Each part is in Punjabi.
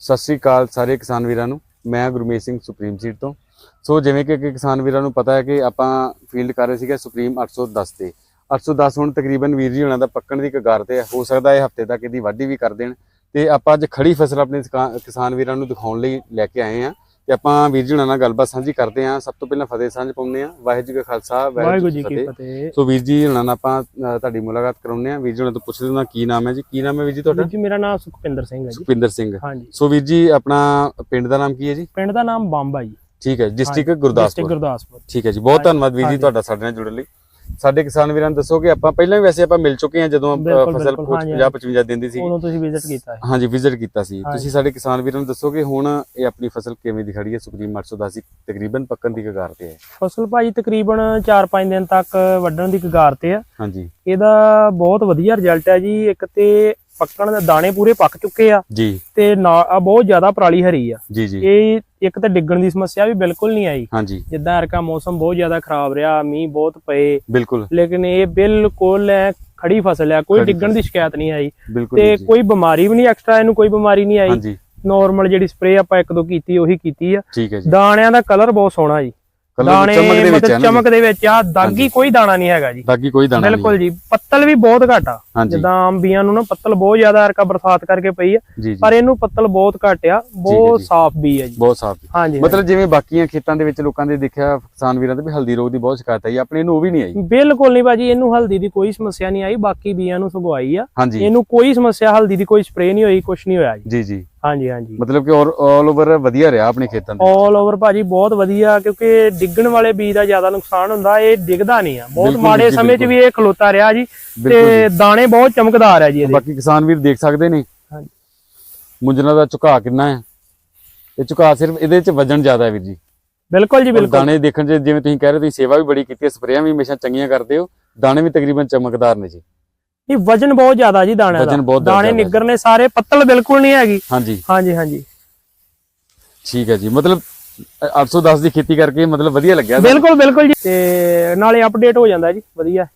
ਸਤਿ ਸ੍ਰੀ ਅਕਾਲ ਸਾਰੇ ਕਿਸਾਨ ਵੀਰਾਂ ਨੂੰ। ਮੈਂ ਗੁਰਮੀਤ ਸਿੰਘ ਸੁਪਰੀਮ ਸੀਟ ਤੋਂ। ਸੋ ਜਿਵੇਂ ਕਿ ਕਿਸਾਨ ਵੀਰਾਂ ਨੂੰ ਪਤਾ ਹੈ ਕਿ ਆਪਾਂ ਫੀਲਡ ਕਰ ਰਹੇ ਸੀਗੇ ਸੁਪਰੀਮ 810 ਤੇ। 810 ਹੁਣ ਤਕਰੀਬਨ ਵੀਰ ਜੀ ਹੋਣਾ ਦਾ ਪੱਕਣ ਦੀ ਕਗਾਰ ਤੇ ਹੈ। ਹੋ ਸਕਦਾ ਇਹ ਹਫ਼ਤੇ ਤੱਕ ਇਹਦੀ ਵਾਢੀ ਵੀ ਕਰ ਦੇਣ। ਤੇ ਆਪਾਂ ਅੱਜ ਖੜੀ ਫਸਲ ਆਪਣੇ ਕਿਸਾਨ ਵੀਰਾਂ ਨੂੰ ਦਿਖਾਉਣ ਲਈ ਲੈ ਕੇ ਆਏ ਆ ਤੇ ਆਪਾਂ ਵੀਰ ਜੀ ਹੋਣਾ ਨਾਲ ਗੱਲਬਾਤ ਸਾਂਝੀ ਕਰਦੇ ਆ ਸਭ ਤੋਂ ਪਹਿਲਾਂ ਫਤਿਹ ਸਾਂਝ ਪਾਉਂਦੇ ਆ ਵਾਹਿਗੁਰੂ ਜੀ ਕਾ ਖਾਲਸਾ ਵਾਹਿਗੁਰੂ ਜੀ ਕੀ ਫਤਿਹ। ਸੋ ਵੀਰ ਜੀ ਹੋਣਾ ਨਾਲ ਆਪਾਂ ਤੁਹਾਡੀ ਮੁਲਾਕਾਤ ਕਰਾਉਂਦੇ ਆ ਵੀਰ ਜੀ ਹੋਣਾ ਤੋਂ ਪੁੱਛਦੇ ਹਾਂ ਕੀ ਨਾਮ ਹੈ ਜੀ? ਕੀ ਨਾਮ ਹੈ ਵੀਰ ਜੀ ਤੁਹਾਡਾ? ਜੀ ਮੇਰਾ ਨਾਮ ਸੁਖਪਿੰਦਰ ਸਿੰਘ ਹੈ ਜੀ। ਸੁਖਪਿੰਦਰ ਸਿੰਘ। ਹਾਂਜੀ। ਸੋ ਵੀਰ ਜੀ ਆਪਣਾ ਪਿੰਡ ਦਾ ਨਾਮ ਕੀ ਹੈ ਜੀ? ਪਿੰਡ ਦਾ ਨਾਮ ਬੰਬਾ ਜੀ। ਠੀਕ ਹੈ ਡਿਸਟ੍ਰਿਕਟ ਡਿਸਟ੍ਰਿਕਟ ਗੁਰਦਾਸਪੁਰ। ਗੁਰਦਾਸਪੁਰ। ਠੀਕ ਹੈ ਜੀ ਬਹੁਤ ਧੰਨਵਾਦ ਵੀਰ ਜੀ। ਤੁਹਾਡਾ ਸਾਡੇ ਨਾਲ ਜੁੜਨ ਲਈ। ਸਾਡੇ ਕਿਸਾਨ ਵੀਰਾਂ ਨੂੰ ਦੱਸੋ ਕਿ ਆਪਾਂ ਪਹਿਲਾਂ ਵੀ ਵੈਸੇ ਆਪਾਂ ਮਿਲ ਚੁੱਕੇ ਹਾਂ ਜਦੋਂ ਫਸਲ ਬਿਲਕੁਲ, ਹਾਂਜੀ, 50 55 ਦਿਨ ਦੀ ਸੀ। ਉਦੋਂ ਤੁਸੀਂ ਵਿਜ਼ਿਟ ਕੀਤਾ ਹੈ ਹਾਂਜੀ ਵਿਜ਼ਿਟ ਕੀਤਾ ਸੀ। ਤੁਸੀਂ ਸਾਡੇ ਕਿਸਾਨ ਵੀਰਾਂ ਨੂੰ ਦੱਸੋ ਕਿ ਹੁਣ ਇਹ ਆਪਣੀ ਫਸਲ ਕਿਵੇਂ ਦੀ ਖੜੀ ਹੈ ਸੁਪਰੀਮ 810 ਦੀ ਤਕਰੀਬਨ ਪੱਕਣ ਦੀ ਕਗਾਰ ਤੇ ਹੈ। ਫਸਲ ਭਾਜੀ ਤਕਰੀਬਨ 4-5 ਦਿਨ ਤੱਕ ਵੱਢਣ ਦੀ ਕਗਾਰ ਤੇ ਆ। ਹਾਂਜੀ। ਇਹਦਾ ਬਹੁਤ ਵਧੀਆ ਰਿਜ਼ਲਟ ਹੈ ਜੀ। ਇੱਕ ਤੇ ਪੱਕਣ ਦੇ ਦਾਣੇ ਪੂਰੇ ਪੱਕ ਚੁੱਕੇ ਆ ਜੀ। ਤੇ ਨਾ ਬਹੁਤ ਜ਼ਿਆਦਾ ਪਰਾਲੀ ਹਰੀ ਆ। ਜੀ ਜੀ। ਇਹ ਇੱਕ ਤੇ ਡਿੱਗਣ ਦੀ ਸਮੱਸਿਆ ਵੀ ਬਿਲਕੁਲ ਨਹੀਂ ਆਈ। ਹਾਂਜੀ। ਜਿੱਦਾਂ ਅਰਕਾ ਮੌਸਮ ਬਹੁਤ ਜ਼ਿਆਦਾ ਖਰਾਬ ਰਿਹਾ ਮੀਂਹ ਬਹੁਤ ਪਏ। ਬਿਲਕੁਲ। ਲੇਕਿਨ ਇਹ ਬਿਲਕੁਲ ਐ ਖੜੀ ਫਸਲ ਆ ਕੋਈ ਡਿੱਗਣ ਦੀ ਸ਼ਿਕਾਇਤ ਨਹੀਂ ਆਈ। ਤੇ। ਕੋਈ ਬਿਮਾਰੀ ਵੀ ਨਹੀਂ ਐਕਸਟਰਾ ਇਹਨੂੰ ਕੋਈ ਬਿਮਾਰੀ ਨਹੀਂ ਆਈ। ਹਾਂਜੀ। ਨਾਰਮਲ ਜਿਹੜੀ ਸਪਰੇਅ ਆਪਾਂ ਇੱਕ ਦੋ ਕੀਤੀ ਉਹੀ ਕੀਤੀ ਆ। ਠੀਕ ਹੈ ਜੀ। ਦਾਣਿਆਂ ਦਾ ਕਲਰ ਬਹੁਤ ਸੋਹਣਾ ਜੀ। ਦਾਣੇ ਚਮਕ ਦੇ ਵਿੱਚ ਹੈ ਮਤਲਬ ਨਾ ਚਮਕ ਦੇ ਵਿੱਚ ਆ ਦਾਗੀ ਕੋਈ ਦਾਣਾ ਨਹੀਂ ਹੈਗਾ ਜੀ। ਬਾਕੀ ਕੋਈ ਦਾਣਾ ਬਿਲਕੁਲ ਜੀ। ਪੱਤਲ ਵੀ ਬਹੁਤ ਘੱਟ ਆ। ਜਿੱਦਾਂ ਅੰਬੀਆਂ ਨੂੰ ਨਾ ਪੱਤਲ ਬਹੁਤ ਜ਼ਿਆਦਾ ਅਰਕਾ ਬਰਸਾਤ ਕਰਕੇ ਪਈ ਆ। ਪਰ ਇਹਨੂੰ ਪੱਤਲ ਬਹੁਤ ਘੱਟ ਆ। ਬਹੁਤ। ਸਾਫ਼ ਵੀ ਆ ਜੀ। ਬਹੁਤ ਸਾਫ਼ ਹਾਂਜੀ ਮਤਲਬ ਜਿਵੇਂ ਬਾਕੀਆਂ ਖੇਤਾਂ ਦੇ ਵਿੱਚ ਲੋਕਾਂ ਦੇ ਦੇਖਿਆ ਕਿਸਾਨ ਵੀਰਾਂ ਦੇ ਵੀ ਹਲਦੀ ਰੋਗ ਦੀ ਬਹੁਤ ਸ਼ਿਕਾਇਤ ਆਈ। ਆਪਣੇ ਨੂੰ ਉਹ ਵੀ ਨਹੀਂ ਆਈ। ਬਿਲਕੁਲ ਨਹੀਂ ਬਾਜੀ ਇਹਨੂੰ ਹਲਦੀ ਦੀ ਕੋਈ ਸਮੱਸਿਆ ਨਹੀਂ ਆਈ। ਬਾਕੀ ਬੀਆਂ ਨੂੰ ਸਗਵਾਈ ਆ। ਇਹਨੂੰ ਕੋਈ ਸਮੱਸਿਆ ਹਲਦੀ ਦੀ ਕੋਈ ਸਪਰੇਅ ਨਹੀਂ ਹੋਈ ਕੁਝ ਨਹੀਂ ਹੋਇਆ ਜੀ। ਜੀ ਜੀ। ਹਾਂਜੀ ਹਾਂਜੀ। ਮਤਲਬ ਕਿ ਆਲ ਓਵਰ ਵਧੀਆ ਰਿਹਾ ਆਪਣੇ ਖੇਤਾਂ ਦੇ ਆਲ ਓਵਰ ਭਾਜੀ ਬਹੁਤ ਵਧੀਆ ਕਿਉਂਕਿ ਡਿੱਗਣ ਵਾਲੇ ਬੀਜ ਦਾ ਜ਼ਿਆਦਾ ਨੁਕਸਾਨ ਹੁੰਦਾ ਇਹ ਡਿੱਗਦਾ ਨਹੀਂ ਆ। ਬਹੁਤ ਮਾੜੇ ਸਮੇਂ 'ਚ ਵੀ ਇਹ ਖਲੋਤਾ ਰਿਹਾ ਜੀ ਤੇ ਦਾਣੇ ਬਹੁਤ ਚਮਕਦਾਰ ਹੈ ਜੀ ਇਹਦੇ। ਬਾਕੀ ਕਿਸਾਨ ਵੀਰ ਦੇਖ ਸਕਦੇ ਨੇ? ਹਾਂਜੀ। ਮੁੰਜਰਾ ਦਾ ਝੁਕਾਅ ਕਿੰਨਾ ਹੈ ਇਹ ਝੁਕਾਅ ਸਿਰਫ ਇਹਦੇ ਚ ਵਜਨ ਜ਼ਿਆਦਾ ਹੈ ਵੀਰ ਜੀ। ਬਿਲਕੁਲ ਜੀ ਬਿਲਕੁਲ। ਦਾਣੇ ਦੇਖਣ ਚ ਜਿਵੇਂ ਤੁਸੀਂ ਕਹਿ ਰਹੇ ਤੁਸੀਂ ਸੇਵਾ ਵੀ ਬੜੀ ਕੀਤੀ ਹੈ ਸਪਰੇਆਂ ਵੀ ਹਮੇਸ਼ਾ ਚੰਗੀਆਂ ਕਰਦੇ ਹੋ ਦਾਣੇ ਵੀ ਤਕਰੀਬਨ ਚਮਕਦਾਰ ਨੇ ਜੀ। ਇਹ ਵਜਨ ਬਹੁਤ ਜ਼ਿਆਦਾ ਜੀ ਦਾਣਿਆਂ ਵਜਨ ਦਾ। ਬਹੁਤ ਦਾਣੇ ਜ਼ਿਆਦਾ। ਨਿੱਗਰ ਨੇ ਸਾਰੇ ਪੱਤਲ ਬਿਲਕੁਲ ਨਹੀਂ ਹੈਗੀ। ਹਾਂਜੀ। ਹਾਂਜੀ ਹਾਂਜੀ। ਠੀਕ ਹੈ ਜੀ। ਮਤਲਬ ਅ, 810 ਦੀ ਖੇਤੀ ਕਰਕੇ ਮਤਲਬ ਵਧੀਆ ਲੱਗਿਆ? ਬਿਲਕੁਲ ਬਿਲਕੁਲ ਜੀ। ਤੇ ਨਾਲੇ ਅਪਡੇਟ ਹੋ ਜਾਂਦਾ ਜੀ ਵਧੀਆ।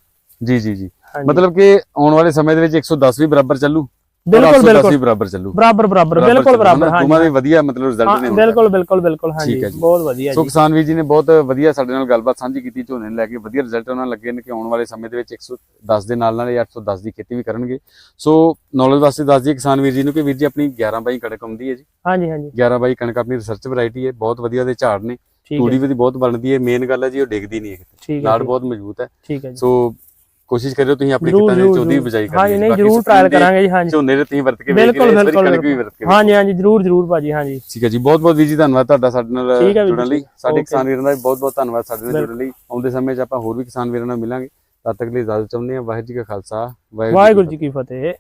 ਜੀ ਜੀ ਜੀ। ਹਾਂਜੀ। ਮਤਲਬ ਕਿ ਆਉਣ ਵਾਲੇ ਸਮੇਂ ਦੇ ਵਿੱਚ 110 ਵੀ ਬਰਾਬਰ ਚੱਲੂ? ਬਿਲਕੁਲ 810 ਬਿਲਕੁਲ। ਬਰਾਬਰ ਚੱਲੂ। ਬਰਾਬਰ ਬਰਾਬਰ ਬਿਲਕੁਲ ਬਰਾਬਰ? ਹਾਂਜੀ ਦੋਵਾਂ ਦੇ ਵਧੀਆ ਮਤਲਬ ਰਿਜ਼ਲਟ ਨੇ ਹਾਂ, ਬਿਲਕੁਲ ਬਿਲਕੁਲ ਬਿਲਕੁਲ ਹੈ ਜੀ। ਬਹੁਤ ਵਧੀਆ ਸੋ ਜੀ। ਕਿਸਾਨ ਵੀਰ ਜੀ ਨੇ ਬਹੁਤ ਵਧੀਆ ਸਾਡੇ ਨਾਲ ਗੱਲਬਾਤ ਸਾਂਝੀ ਕੀਤੀ ਝੋਨੇ ਨੂੰ ਲੈ ਕੇ। ਵਧੀਆ ਰਿਜ਼ਲਟ ਉਹਨਾਂ ਲੱਗੇ ਨੇ ਕਿ ਆਉਣ ਵਾਲੇ ਸਮੇਂ ਦੇ ਵਿੱਚ 110 ਦੇ ਨਾਲ ਨਾਲ ਇਹ 810 ਦੀ ਖੇਤੀ ਵੀ ਕਰਨਗੇ। ਸੋ ਨੌਲੇਜ ਵਾਸਤੇ ਦੱਸ ਦਈਏ ਕਿਸਾਨ ਵੀਰ ਜੀ ਨੂੰ ਕਿ ਵੀਰ ਜੀ ਆਪਣੀ 11 ਬਾਈ ਕਣਕ ਆਉਂਦੀ ਹੈ ਜੀ। ਹਾਂਜੀ ਹਾਂਜੀ। 11 ਬਾਈ ਕਣਕ ਆਪਣੀ ਰਿਸਰਚ ਵੈਰਾਈਟੀ ਹੈ। ਬਹੁਤ ਵਧੀਆ ਦੇ ਝਾੜ ਨੇ। ਤੂੜੀ ਹੈ ਵੀ ਬਹੁਤ ਬਣਦੀ ਹੈ। ਮੇਨ ਗੱਲ ਹੈ ਜੀ ਉਹ ਡਿੱਗਦੀ ਨਹੀਂ ਹੈ ਹੈ ਨਾੜ ਬਹੁਤ ਮਜ਼ਬੂਤ ਹੈ। ਹੈ ਸੋ ਕੋਸ਼ਿਸ਼ ਕਰਿਓ ਤੁਸੀਂ ਆਪਣੀ ਜ਼ਰੂਰ ਦੇ ਜ਼ਰੂਰ। ਬਜਾਈ ਕਰਨੀ ਹਾਂਜੀ ਨਹੀਂ ਬਾਕੀ ਜ਼ਰੂਰ ਸੁਪਰੀਮ ਟਰਾਇਲ ਦੇ ਕਰਾਂਗੇ ਜੀ ਹਾਂਜੀ। ਝੋਨੇ ਦੇ ਤੁਸੀਂ ਵਰਤ ਕੇ ਵੇਖ ਬਿਲਕੁਲ, ਬਿਲਕੁਲ, ਕਣਕ ਵੀ ਵਰਤ ਕੇ ਵੇਖ ਹਾਂਜੀ ਹਾਂਜੀ ਜ਼ਰੂਰ ਜ਼ਰੂਰ ਭਾਜੀ ਹਾਂਜੀ। ਠੀਕ ਹੈ ਜੀ ਬਹੁਤ ਬਹੁਤ ਵੀਰ ਜੀ ਧੰਨਵਾਦ ਤੁਹਾਡਾ ਸਾਡੇ ਨਾਲ ਠੀਕ ਹੈ ਵੀਰ ਜੁੜਨ ਜੀ, ਲਈ ਸਾਡੇ okay। ਕਿਸਾਨ ਵੀਰਾਂ ਦਾ ਵੀ ਬਹੁਤ ਬਹੁਤ ਧੰਨਵਾਦ ਸਾਡੇ ਨਾਲ। ਜੁੜਨ ਲਈ। ਆਉਂਦੇ ਸਮੇਂ 'ਚ ਆਪਾਂ ਹੋਰ ਵੀ ਕਿਸਾਨ ਵੀਰਾਂ ਨਾਲ ਮਿਲਾਂਗੇ। ਤਦ ਤੱਕ ਲਈ ਇਜਾਜ਼ਤ ਚਾਹੁੰਦੇ ਹਾਂ। ਵਾਹਿਗੁਰੂ ਜੀ ਕਾ ਖਾਲਸਾ ਵਾਹਿਗੁਰੂ ਜੀ ਕੀ ਫਤਿਹ।